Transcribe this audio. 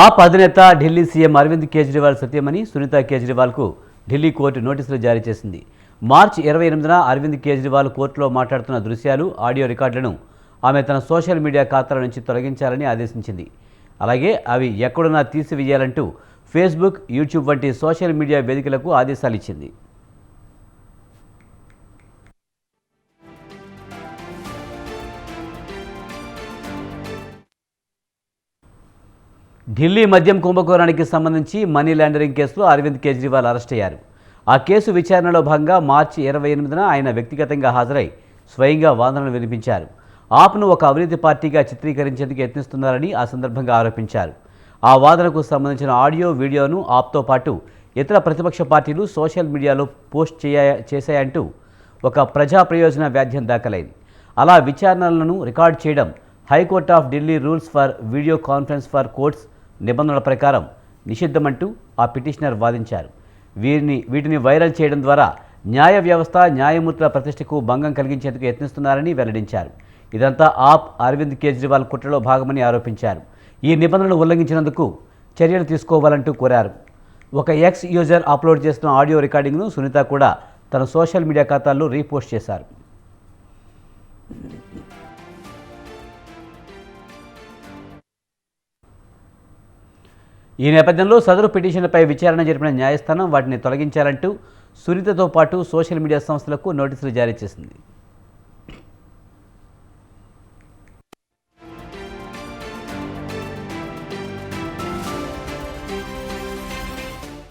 ఆప్ అధినేత ఢిల్లీ సీఎం అరవింద్ కేజ్రీవాల్ సత్యమని సునీత కేజ్రీవాల్కు ఢిల్లీ కోర్టు నోటీసులు జారీ చేసింది. మార్చి ఇరవై ఎనిమిదిన అరవింద్ కేజ్రీవాల్ కోర్టులో మాట్లాడుతున్న దృశ్యాలు ఆడియో రికార్డులను ఆమె తన సోషల్ మీడియా ఖాతాల నుంచి తొలగించాలని ఆదేశించింది. అలాగే అవి ఎక్కడున్నా తీసివేయాలంటూ ఫేస్బుక్ యూట్యూబ్ వంటి సోషల్ మీడియా వేదికలకు ఆదేశాలు ఢిల్లీ మద్యం కుంభకోణానికి సంబంధించి మనీ లాండరింగ్ కేసులో అరవింద్ కేజ్రీవాల్ అరెస్ట్ అయ్యారు. ఆ కేసు విచారణలో భాగంగా మార్చి ఇరవై ఎనిమిదిన ఆయన వ్యక్తిగతంగా హాజరై స్వయంగా వాదనలు వినిపించారు. ఆప్ను ఒక అవినీతి పార్టీగా చిత్రీకరించేందుకు యత్నిస్తున్నారని ఆ సందర్భంగా ఆరోపించారు. ఆ వాదనకు సంబంధించిన ఆడియో వీడియోను ఆప్తో పాటు ఇతర ప్రతిపక్ష పార్టీలు సోషల్ మీడియాలో పోస్ట్ చేయ చేశాయంటూ ఒక ప్రజా ప్రయోజన వ్యాధ్యం దాఖలైంది. అలా విచారణలను రికార్డ్ చేయడం high court of Delhi rules for video conference for courts నిబంధనల ప్రకారం నిషిద్ధమంటూ ఆ పిటిషనర్ వాదించారు. వీరిని వీటిని వైరల్ చేయడం ద్వారా న్యాయ వ్యవస్థ న్యాయమూర్తుల ప్రతిష్టకు భంగం కలిగించేందుకు యత్నిస్తున్నారని వెల్లడించారు. ఇదంతా ఆప్ అరవింద్ కేజ్రీవాల్ కుట్రలో భాగమని ఆరోపించారు. ఈ నిబంధనలు ఉల్లంఘించినందుకు చర్యలు తీసుకోవాలంటూ కోరారు. ఒక ఎక్స్ యూజర్ అప్లోడ్ చేసిన ఆడియో రికార్డింగ్ను సునీత కూడా తన సోషల్ మీడియా ఖాతాల్లో రీపోస్ట్ చేశారు. ఈ నేపథ్యంలో సదరు పిటిషన్లపై విచారణ జరిపిన న్యాయస్థానం వాటిని తొలగించాలంటూ సునీతతో పాటు సోషల్ మీడియా సంస్థలకు నోటీసులు జారీ చేసింది.